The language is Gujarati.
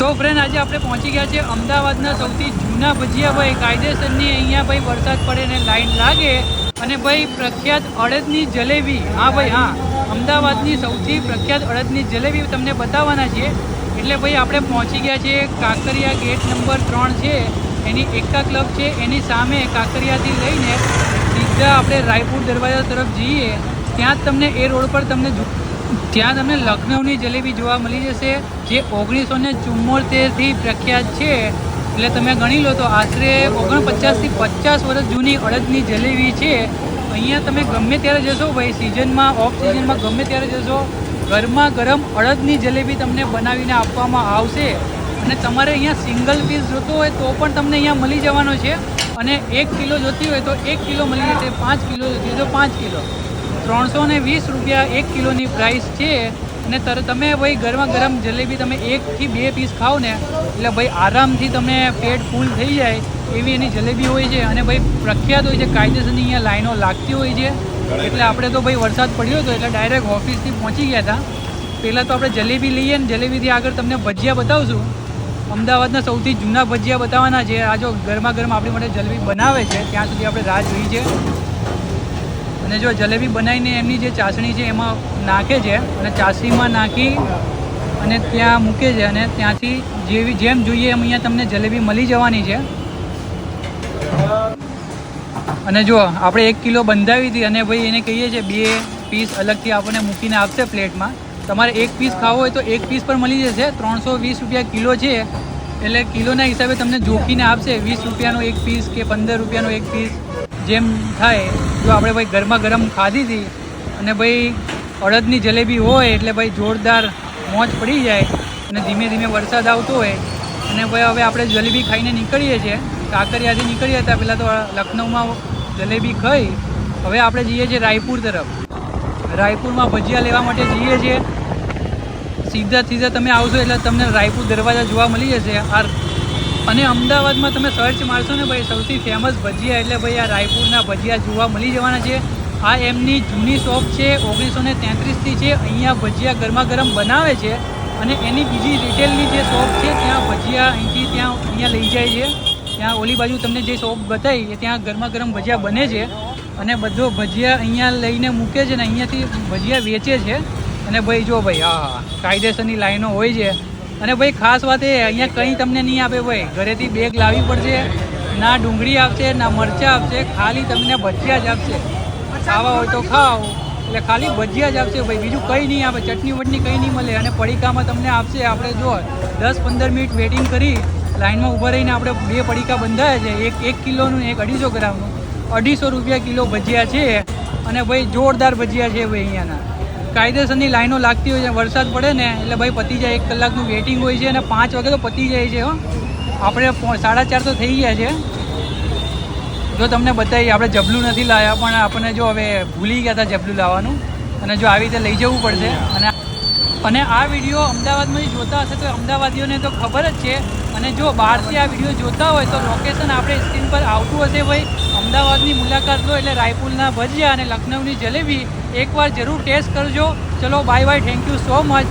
તો ફ્રેન્ડ આજે આપણે પહોંચી ગયા છે અમદાવાદના સૌથી જૂના ભજીયા ભાઈ. કાયદેસરની અહીંયા ભાઈ વરસાદ પડે ને લાઈન લાગે અને ભાઈ પ્રખ્યાત અડદની જલેબી. હા ભાઈ, હા. અમદાવાદની સૌથી પ્રખ્યાત અડદની જલેબી તમને બતાવવાના છીએ. એટલે ભાઈ આપણે પહોંચી ગયા છીએ કાંકરિયા ગેટ નંબર ત્રણ છે. એની એકા ક્લબ છે. એની સામે કાંકરિયાથી લઈને સીધા આપણે રાયપુર દરવાજા તરફ જઈએ. ત્યાં જ તમને એ રોડ પર તમને ત્યાં તમને લખનઉની જલેબી જોવા મળી જશે, જે ઓગણીસો ને ચુમ્મોતેરથી પ્રખ્યાત છે. એટલે તમે ગણી લો તો આશરે ઓગણપચાસથી પચાસ વર્ષ જૂની અડદની જલેબી છે. અહીંયા તમે ગમે ત્યારે જશો, ભાઈ સિઝનમાં ઓફ સિઝનમાં ગમે ત્યારે જશો, ગરમા ગરમ અડદની જલેબી તમને બનાવીને આપવામાં આવશે. અને તમારે અહીંયા સિંગલ પીસ જોતો હોય તો પણ તમને અહીંયા મળી જવાનો છે. અને એક કિલો જોતી હોય તો એક કિલો મળી જશે, પાંચ કિલો જોતી હોય તો પાંચ કિલો. ત્રણસો ને વીસ રૂપિયા એક કિલોની પ્રાઇસ છે અને તર, તમે ભાઈ ગરમા ગરમ જલેબી તમે એકથી બે પીસ ખાઓ ને, એટલે ભાઈ આરામથી તમે પેટ ફૂલ થઈ જાય એવી એની જલેબી હોય છે. અને ભાઈ પ્રખ્યાત હોય છે, કાયદેસરની અહીંયા લાઈનો લાગતી હોય છે. એટલે આપણે તો ભાઈ વરસાદ પડ્યો હતો એટલે ડાયરેક્ટ ઓફિસથી પહોંચી ગયા હતા. પહેલાં તો આપણે જલેબી લઈએ ને જલેબીથી આગળ તમને ભજીયા બતાવશું. અમદાવાદના સૌથી જૂના ભજીયા બતાવવાના છે. આ જો ગરમા ગરમ આપણી માટે જલેબી બનાવે છે, ત્યાં સુધી આપણે રાહ જોઈ છે. અને જો જલેબી બનાવીને એમની જે ચાસણી છે એમાં નાખે છે અને ચાસણીમાં નાખી અને ત્યાં મૂકે છે અને ત્યાંથી જેવી જેમ જોઈએ એમ અહીંયા તમને જલેબી મળી જવાની છે. અને જો આપણે એક કિલો બંધાવી હતી અને ભાઈ એને કહીએ છીએ બે પીસ અલગથી આપણને મૂકીને આપશે પ્લેટમાં. તમારે એક પીસ ખાવો હોય તો એક પીસ પણ મળી જશે. ત્રણસો વીસ રૂપિયા કિલો છે. એટલે કિલોના હિસાબે તમને જોખીને આપશે વીસ રૂપિયાનો એક પીસ કે પંદર રૂપિયાનો એક પીસ. જેમ થાય, જો આપણે ભાઈ ગરમા ગરમ ખાધી હતી અને ભાઈ અડદની જલેબી હોય એટલે ભાઈ જોરદાર મોજ પડી જાય અને ધીમે ધીમે વરસાદ આવતો હોય અને ભાઈ હવે આપણે જલેબી ખાઈને નીકળીએ છીએ. કાંકરિયાથી નીકળ્યા હતા, પહેલાં તો લખનઉમાં જલેબી ખાઈ. હવે આપણે જઈએ છીએ રાયપુર તરફ. રાયપુરમાં ભજીયા લેવા માટે જઈએ છીએ. સીધા સીધા તમે આવશો એટલે તમને રાયપુર દરવાજા જોવા મળી જશે. આ અને અમદાવાદમાં તમે સર્ચ મારશો ને ભાઈ, સૌથી ફેમસ ભજીયા એટલે ભાઈ આ રાયપુરના ભજીયા જોવા મળી જવાના છે. આ એમની જૂની શોપ છે, ઓગણીસો ને તેત્રીસથી છે, અહીંયા ભજીયા ગરમા ગરમ બનાવે છે અને એની બીજી રિટેલની જે શોપ છે, ત્યાં ભજીયા અહીંથી ત્યાં અહીંયા લઈ જાય છે. ત્યાં ઓલી બાજુ તમને જે શોપ બતાવી ત્યાં ગરમા ગરમ ભજીયા બને છે અને બધો ભજીયા અહીંયા લઈને મૂકે છે ને, અહીંયાથી ભજીયા વેચે છે. અને ભાઈ જો ભાઈ, હા હા, કાયદેસરની લાઈનો હોય છે. અને ભાઈ, ખાસ વાત એ, અહીંયા કંઈ તમને નહીં આપે ભાઈ. ઘરેથી બેગ લાવવી પડશે, ના ડુંગળી આપશે, ના મરચાં આપશે, ખાલી તમને ભજીયા જ આપશે. ખાવા હોય તો ખાઓ, એટલે ખાલી ભજીયા જ આપશે ભાઈ. બીજું કંઈ નહીં આપે, ચટણી વટણી કંઈ નહીં મળે. અને પડીકામાં તમને આપશે, આપણે જો દસ પંદર મિનિટ વેટિંગ કરી, લાઈનમાં ઊભા રહીને આપણે બે પડીકા બંધાયા છે, એક એક કિલોનું એક અઢીસો ગ્રામનું. અઢીસો રૂપિયા કિલો ભજીયા છે. અને ભાઈ, જોરદાર ભજીયા છે ભાઈ અહીંયાના. કાયદેસરની લાઈનો લાગતી હોય છે, વરસાદ પડે ને, એટલે ભાઈ પતી જાય એક કલાકનું વેટિંગ હોય છે અને પાંચ વાગે તો પતી જાય છે આપણે સાડા ચાર તો થઈ ગયા છે. જો તમને બતાવીએ આપણે જબલું નથી લાવ્યા પણ આપણને જો હવે ભૂલી ગયા હતા જબલું લાવવાનું. અને જો આવી રીતે લઈ જવું પડશે, અને અને આ વીડિયો અમદાવાદમાંથી જોતા હશે તો અમદાવાદીઓને તો ખબર જ છે. અને જો બહારથી આ વીડિયો જોતા હોય તો લોકેશન આપણે સ્ક્રીન પર આવતું હશે, ભાઈ. અમદાવાદની મુલાકાત લો, એટલે રાયપુરના ભજીયા અને લખનઉની જલેબી એકવાર જરૂર ટેસ્ટ કરજો. ચલો bye bye thank you so much